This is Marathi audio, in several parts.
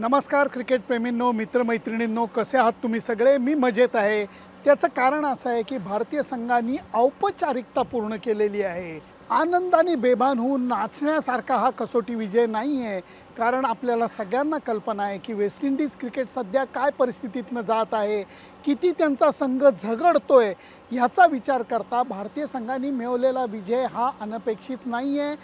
नमस्कार क्रिकेटप्रेमींनो मित्रमैत्रिणींनो कसे आहात तुम्ही सगळे? मी मजेत आहे. त्याचं कारण असं आहे की भारतीय संघाने औपचारिकता पूर्ण केलेली आहे. आनंदाने बेभान होऊन नाचण्यासारखा हा कसोटी विजय नाही आहे कारण आपल्याला सगळ्यांना कल्पना आहे की वेस्ट इंडिज क्रिकेट सध्या काय परिस्थितीतनं जात आहे किती त्यांचा संघ झगडतोय ह्याचा विचार करता भारतीय संघाने मिळवलेला विजय हा अनपेक्षित नाही आहे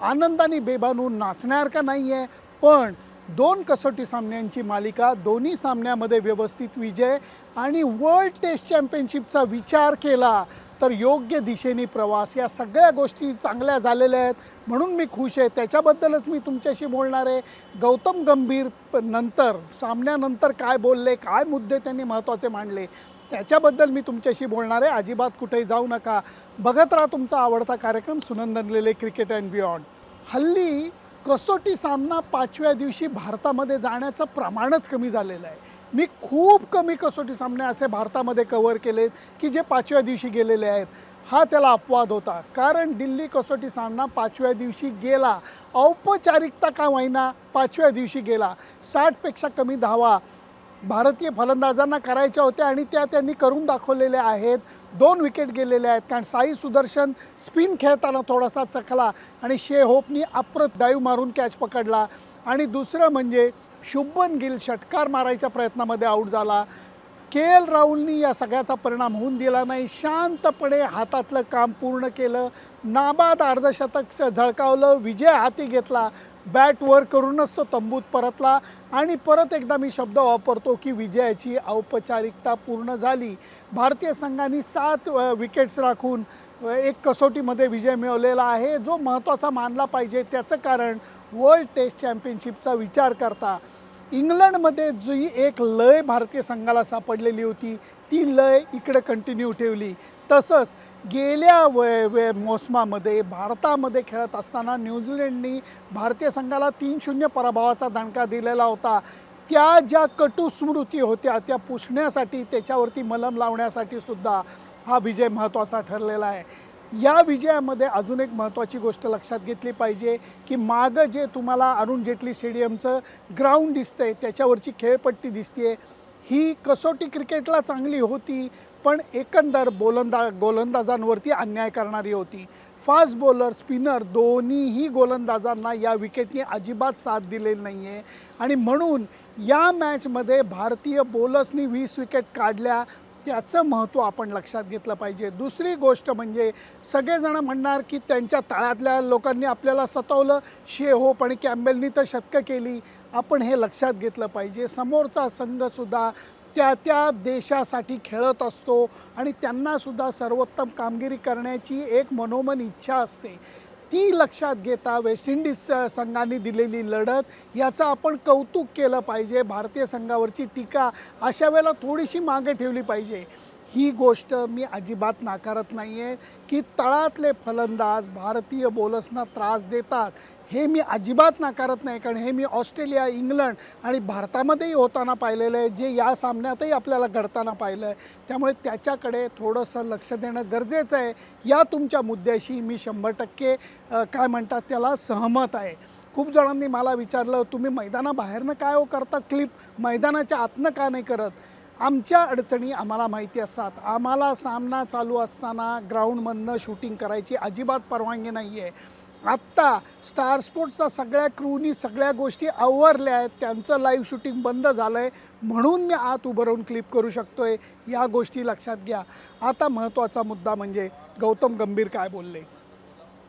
आनंदाने बेभान होऊन नाचण्यासारखा नाही आहे पण दोन कसोटी सामन्यांची मालिका दोन्ही सामन्यामध्ये व्यवस्थित विजय आणि वर्ल्ड टेस्ट चॅम्पियनशिपचा विचार केला तर योग्य दिशेने प्रवास. या सगळ्या गोष्टी चांगल्या झालेल्या आहेत. म्हणून मी खुश आहे. त्याच्याबद्दलच मी तुमच्याशी बोलणार आहे. गौतम गंभीर प- नंतर सामन्यानंतर काय बोलले काय मुद्दे त्यांनी महत्त्वाचे मांडले त्याच्याबद्दल मी तुमच्याशी बोलणार आहे. अजिबात कुठेही जाऊ नका. बघत राहा तुमचा आवडता कार्यक्रम सुनंदनलेले क्रिकेट अँड बियॉन्ड. हल्ली कसोटी सामना पाचव्या दिवशी भारतामध्ये जाण्याचं प्रमाणच कमी झालेलं आहे. मी खूप कमी कसोटी सामने असे भारतामध्ये कव्हर केलेत की जे पाचव्या दिवशी गेलेले आहेत. हा त्याला अपवाद होता. कारण दिल्ली कसोटी सामना पाचव्या दिवशी गेला. औपचारिकता का होईना पाचव्या दिवशी गेला. साठपेक्षा कमी धावा भारतीय फलंदाजांना करायच्या होत्या आणि त्या त्यांनी करून दाखवलेल्या आहेत. दोन विकेट गेलेले आहेत. कारण साई सुदर्शन स्पिन खेळताना थोडासा चखला आणि शे होपनी अप्रत डाईव्ह मारून कॅच पकडला. आणि दुसरं म्हणजे शुभन गिल षटकार मारायच्या प्रयत्नामध्ये आऊट झाला. के एल राहुलनी या सगळ्याचा परिणाम होऊन दिला नाही. शांतपणे हातातलं काम पूर्ण केलं. नाबाद अर्धशतक झळकावलं. विजय हाती घेतला. बॅट वर करूनच तो तंबूत परतला आणि परत एकदा मी शब्द वापरतो की विजयाची औपचारिकता पूर्ण झाली. भारतीय संघाने सात विकेट्स राखून एक कसोटीमध्ये विजय मिळवलेला आहे जो महत्त्वाचा मानला पाहिजे त्याचं कारण वर्ल्ड टेस्ट चॅम्पियनशिपचा विचार करता. इंग्लंडमध्ये जी एक लय भारतीय संघाला सापडलेली होती ती लय इकडे कंटिन्यू ठेवली. तसंच गेल्या वे वे मोसमामध्ये भारतामध्ये खेळत असताना न्यूझीलंडनी भारतीय संघाला तीन शून्य पराभवाचा दणका दिलेला होता. त्या ज्या कटू स्मृती होत्या त्या पुसण्यासाठी त्याच्यावरती मलम लावण्यासाठी सुद्धा हा विजय महत्त्वाचा ठरलेला आहे. या विजयामध्ये अजून एक महत्त्वाची गोष्ट लक्षात घेतली पाहिजे की मागं जे तुम्हाला अरुण जेटली स्टेडियमचं ग्राउंड दिसतंय त्याच्यावरची खेळपट्टी दिसते ही कसोटी क्रिकेटला चांगली होती पण एकंदर बोलंदा गोलंदाजांवरती अन्याय करणारी होती. फास्ट बॉलर स्पिनर दोन्हीही गोलंदाजांना या विकेटने अजिबात साथ दिलेली नाही आहे आणि म्हणून या मॅचमध्ये भारतीय बॉलर्सनी वीस विकेट काढल्या. त्याचं महत्त्व आपण लक्षात घेतलं पाहिजे. दुसरी गोष्ट म्हणजे सगळेजणं म्हणणार की त्यांच्या तळातल्या लोकांनी आपल्याला सतवलं. शे होप आणि कॅम्बेलनी तर शतकं केली. आपण हे लक्षात घेतलं पाहिजे. समोरचा संघसुद्धा त्या त्या देशासाठी खेळत असतो आणि त्यांनासुद्धा सर्वोत्तम कामगिरी करण्याची एक मनोमन इच्छा असते. ती लक्षात घेता वेस्ट इंडिज संघाने दिलेली लढत याचं आपण कौतुक केलं पाहिजे. भारतीय संघावरची टीका अशा वेळेला थोडीशी मागे ठेवली पाहिजे. ही गोष्ट मी अजिबात नाकारत नाही आहे की तळातले फलंदाज भारतीय बॉलर्सना त्रास देतात. हे मी अजिबात नाकारत नाही कारण हे मी ऑस्ट्रेलिया इंग्लंड आणि भारतामध्येही होताना पाहिलेलं आहे. जे या सामन्यातही आपल्याला घडताना पाहिलं आहे त्यामुळे त्याच्याकडे थोडंसं लक्ष देणं गरजेचं आहे. या तुमच्या मुद्द्याशी मी शंभर टक्के काय म्हणतात त्याला सहमत आहे. खूप जणांनी मला विचारलं तुम्ही मैदानाबाहेरनं काय हो करता क्लिप? मैदानाच्या आतनं का नाही करत? आमच्या अडचणी आम्हाला माहिती असतात. आम्हाला सामना चालू असताना ग्राउंडमधनं शूटिंग करायची अजिबात परवानगी नाही आहे आत्ता स्टार स्पोर्ट्सचा सगळ्या क्रूनी सगळ्या गोष्टी आवरल्या आहेत. त्यांचं लाईव्ह शूटिंग बंद झालं आहे म्हणून मी आत उभं राहून क्लिप करू शकतो आहे या गोष्टी लक्षात घ्या. आता महत्त्वाचा मुद्दा म्हणजे गौतम गंभीर काय बोलले?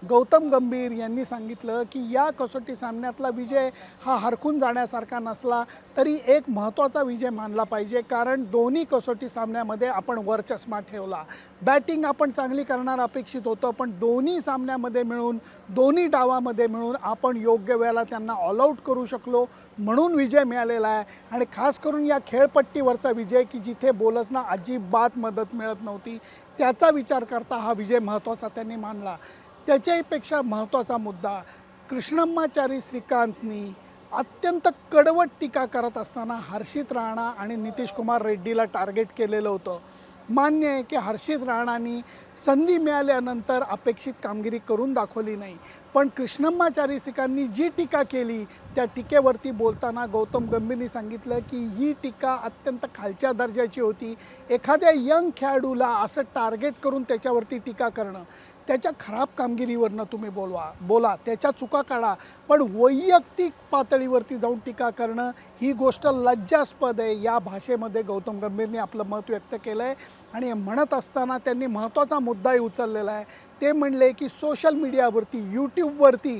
गौतम गंभीर यांनी सांगितलं की या कसोटी सामन्यातला विजय हा हरकून जाण्यासारखा नसला तरी एक महत्त्वाचा विजय मानला पाहिजे कारण दोन्ही कसोटी सामन्यामध्ये आपण वरचष्मा ठेवला. बॅटिंग आपण चांगली करणार अपेक्षित होतं पण दोन्ही सामन्यामध्ये मिळून दोन्ही डावामध्ये मिळून आपण योग्य वेळेला त्यांना ऑलआउट करू शकलो म्हणून विजय मिळालेला आहे. आणि खास करून या खेळपट्टीवरचा विजय की जिथे बोलसना अजिबात मदत मिळत नव्हती त्याचा विचार करता हा विजय महत्त्वाचा त्यांनी मानला. त्याच्याहीपेक्षा महत्त्वाचा मुद्दा कृष्णम्माचारी श्रीकांतनी अत्यंत कडवट टीका करत असताना हर्षित राणा आणि नितीश कुमार रेड्डीला टार्गेट केलेलं होतं. मान्य आहे की हर्षित राणानी संधी मिळाल्यानंतर अपेक्षित कामगिरी करून दाखवली नाही. पण कृष्णम्माचारी श्रीकांनी जी टीका केली त्या टीकेवरती बोलताना गौतम गंभीरनी सांगितलं की ही टीका अत्यंत खालच्या दर्जाची होती. एखाद्या यंग खेळाडूला असं टार्गेट करून त्याच्यावरती टीका करणं. त्याच्या खराब कामगिरीवरनं तुम्ही बोलवा बोला त्याच्या चुका काढा. पण वैयक्तिक पातळीवरती जाऊन टीका करणं ही गोष्ट लज्जास्पद आहे. या भाषेमध्ये गौतम गंभीरने आपलं मत व्यक्त केलं आहे आणि म्हणत असताना त्यांनी महत्त्वाचा मुद्दाही उचललेला आहे. ते म्हणले की सोशल मीडियावरती यूट्यूबवरती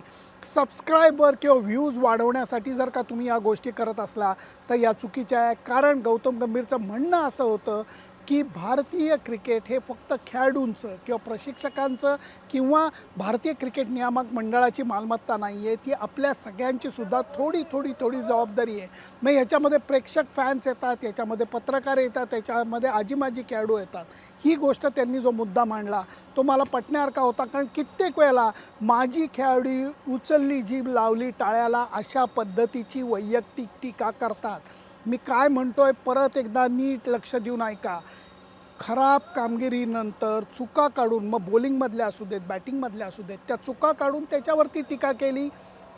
सबस्क्रायबर किंवा व्ह्यूज वाढवण्यासाठी जर का तुम्ही या गोष्टी करत असला तर या चुकीच्या आहे. कारण गौतम गंभीरचं म्हणणं असं होतं की भारतीय क्रिकेट हे फक्त खेळाडूंचं किंवा प्रशिक्षकांचं किंवा भारतीय क्रिकेट नियामक मंडळाची मालमत्ता नाही आहे. ती आपल्या सगळ्यांची सुद्धा थोडी थोडी थोडी जबाबदारी आहे. मग ह्याच्यामध्ये प्रेक्षक फॅन्स येतात याच्यामध्ये पत्रकार येतात त्याच्यामध्ये आजीमाजी खेळाडू येतात. ही गोष्ट त्यांनी जो मुद्दा मांडला तो मला पटण्यासारखा होता. कारण कित्येक वेळेला माझी खेळाडू उचलली जीभ लावली टाळ्याला अशा पद्धतीची वैयक्तिक टीका करतात. मी काय म्हणतोय परत एकदा नीट लक्ष देऊन ऐका. खराब कामगिरीनंतर चुका काढून मग बॉलिंगमधल्या असू देत बॅटिंगमधल्या असू देत त्या चुका काढून त्याच्यावरती टीका केली.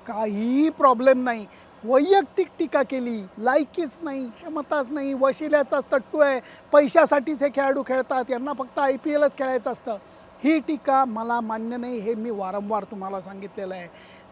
काहीही प्रॉब्लेम नाही. वैयक्तिक टीका केली. लायकीच नाही क्षमताच नाही वशिल्याचाच तट्टू आहे. पैशासाठीच हे खेळाडू खेळतात. यांना फक्त आय पी एलच खेळायचं असतं. ही टीका मला मान्य नाही हे मी वारंवार तुम्हाला सांगितलेलं आहे.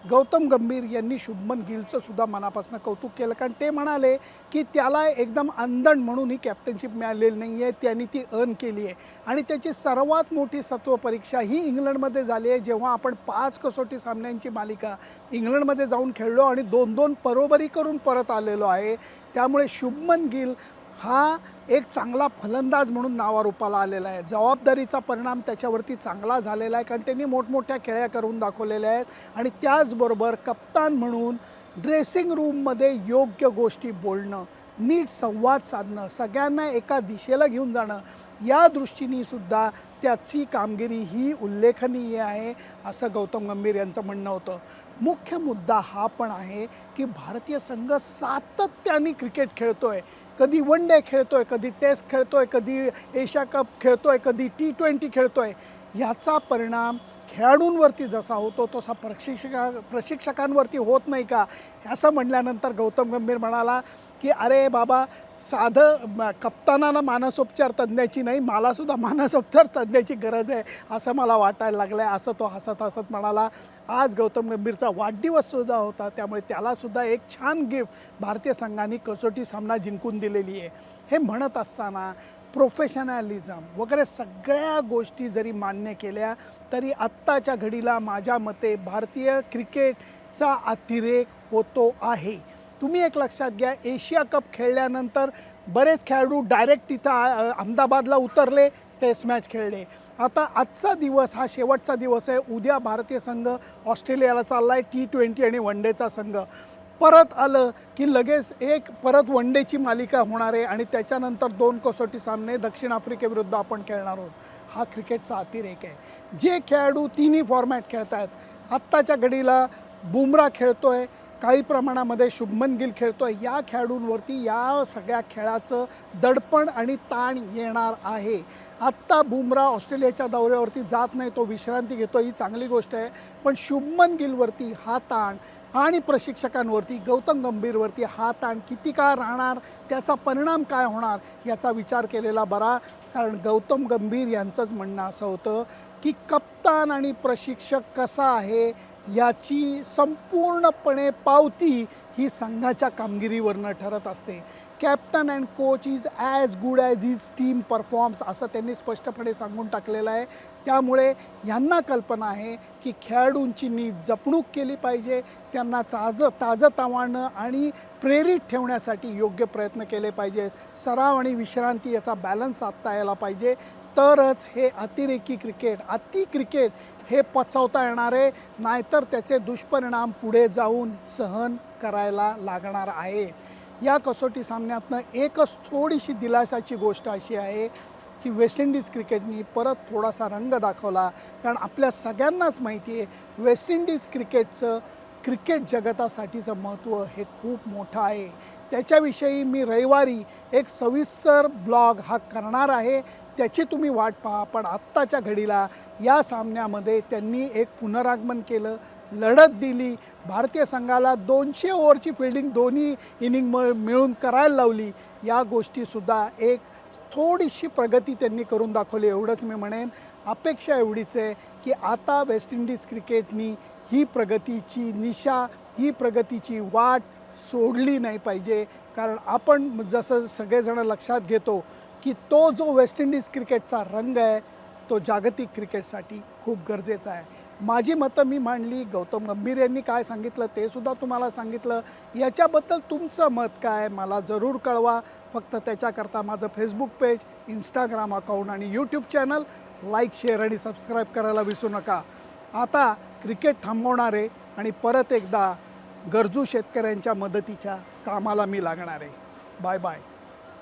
गौतम गंभीर यांनी शुभमन गिलचं सुद्धा मनापासून कौतुक केलं. कारण ते म्हणाले की त्याला एकदम अंधण म्हणून ही कॅप्टनशिप मिळालेली नाही आहे त्यांनी ती अर्न केली आहे. आणि त्याची सर्वात मोठी सत्व परीक्षा ही इंग्लंडमध्ये झाली आहे. जेव्हा आपण पाच कसोटी सामन्यांची मालिका इंग्लंडमध्ये जाऊन खेळलो आणि दोन दोन बरोबरी करून परत आलेलो आहे त्यामुळे शुभमन गिल हा एक चांगला फलंदाज म्हणून नावारूपाला आलेला आहे. जबाबदारीचा परिणाम त्याच्यावरती चांगला झालेला आहे कारण त्यांनी मोठमोठ्या खेळ्या करून दाखवलेल्या आहेत. आणि त्याचबरोबर कप्तान म्हणून ड्रेसिंग रूममध्ये योग्य गोष्टी बोलणं नीट संवाद साधणं सगळ्यांना एका दिशेला घेऊन जाणं या दृष्टीने सुद्धा त्याची कामगिरी ही उल्लेखनीय आहे असं गौतम गंभीर यांचं म्हणणं होतं. मुख्य मुद्दा हा पण आहे की भारतीय संघ सातत्याने क्रिकेट खेळतोय. कधी वन डे खेळतोय कधी टेस्ट खेळतोय कधी एशिया कप खेळतोय कधी टी ट्वेंटी खेळतोय. याचा परिणाम खेळाडूंवरती जसा होतो तसा प्रशिक्षका प्रशिक्षकांवरती होत नाही का? असं म्हटल्यानंतर गौतम गंभीर म्हणाला की अरे बाबा साधं कप्तानाला मानसोपचार तज्ज्ञाची नाही मलासुद्धा मानसोपचार तज्ज्ञाची गरज आहे असं मला वाटायला लागलं आहे असं तो हसत हसत म्हणाला. आज गौतम गंभीरचा वाढदिवससुद्धा होता त्यामुळे त्यालासुद्धा एक छान गिफ्ट भारतीय संघाने कसोटी सामना जिंकून दिलेली आहे. हे म्हणत असताना प्रोफेशनॅलिझम वगैरे सगळ्या गोष्टी जरी मान्य केल्या तरी आत्ताच्या घडीला माझ्या मते भारतीय क्रिकेटचा अतिरेक होतो आहे. तुम्ही एक लक्षात घ्या एशिया कप खेळल्यानंतर बरेच खेळाडू डायरेक्ट तिथं अहमदाबादला उतरले टेस्ट मॅच खेळले. आता आजचा दिवस हा शेवटचा दिवस आहे. उद्या भारतीय संघ ऑस्ट्रेलियाला चालला आहे टी ट्वेंटी आणि वन डेचा संघ. परत आलं की लगेच एक परत वन डेची मालिका होणार आहे आणि त्याच्यानंतर दोन कसोटी सामने दक्षिण आफ्रिकेविरुद्ध आपण खेळणार आहोत. हा क्रिकेटचा अतिरेक आहे. जे खेळाडू तिन्ही फॉर्मॅट खेळत आहेत आत्ताच्या घडीला बुमरा खेळतो आहे काही प्रमाणामध्ये शुभमन गिल खेळतो आहे या खेळाडूंवरती या सगळ्या खेळाचं दडपण आणि ताण येणार आहे. आत्ता बुमरा ऑस्ट्रेलियाच्या दौऱ्यावरती जात नाही तो विश्रांती घेतो ही चांगली गोष्ट आहे. पण शुभमन गिलवरती हा ताण आणि प्रशिक्षकांवरती गौतम गंभीरवरती हा ताण किती काळ राहणार त्याचा परिणाम काय होणार याचा विचार केलेला बरा. कारण गौतम गंभीर यांचंच म्हणणं असं होतं की कप्तान आणि प्रशिक्षक कसा आहे याची संपूर्णपणे पावती ही संघाच्या कामगिरीवरनं ठरत असते. Captain and coach is as good as is team performs असं त्यांनी स्पष्टपणे सांगून टाकलेलं आहे. त्यामुळे यांना कल्पना आहे की खेळाडूंची नीट जपणूक केली पाहिजे त्यांना ताजं ताजं तावाणं आणि प्रेरित ठेवण्यासाठी योग्य प्रयत्न केले पाहिजेत सराव आणि विश्रांती याचा बॅलन्स साधता यायला पाहिजे. तरच हे अतिरेकी क्रिकेट अति क्रिकेट हे पचवता येणार आहे. नाहीतर त्याचे दुष्परिणाम पुढे जाऊन सहन करायला लागणार आहेत. या कसोटी सामन्यातनं एकच थोडीशी दिलासाची गोष्ट अशी आहे की वेस्ट इंडिज क्रिकेटनी परत थोडासा रंग दाखवला. कारण आपल्या सगळ्यांनाच माहिती आहे वेस्ट इंडिज क्रिकेटचं क्रिकेट जगतासाठीचं महत्त्व हे खूप मोठं आहे. त्याच्याविषयी मी रविवारी एक सविस्तर ब्लॉग हा करणार आहे. त्याची तुम्ही वाट पहा. पण आत्ताच्या घडीला या सामन्यामध्ये त्यांनी एक पुनरागमन केलं. लढत दिली. भारतीय संघाला दोनशे ओव्हरची फिल्डिंग दोन्ही इनिंग मिळून करायला लावली. या गोष्टीसुद्धा एक थोडीशी प्रगती त्यांनी करून दाखवली. एवढंच मी म्हणेन. अपेक्षा एवढीच आहे की आता वेस्ट इंडिज क्रिकेटनी ही प्रगतीची निशा ही प्रगतीची वाट सोडली नाही पाहिजे. कारण आपण जसं सगळेजण लक्षात घेतो की तो जो वेस्ट इंडिज क्रिकेटचा रंग आहे तो जागतिक क्रिकेटसाठी खूप गरजेचा आहे. माझी मतं मी मांडली. गौतम गंभीर यांनी काय सांगितलं ते सुद्धा तुम्हाला सांगितलं. याच्याबद्दल तुमचं मत काय? मला जरूर कळवा. फक्त त्याच्याकरता माझं फेसबुक पेज इंस्टाग्राम अकाउंट आणि यूट्यूब चॅनल लाईक शेअर आणि सबस्क्राईब करायला विसरू नका. आता क्रिकेट थांबवणारे आणि परत एकदा गरजू शेतकऱ्यांच्या मदतीच्या कामाला मी लागणार आहे. Bye bye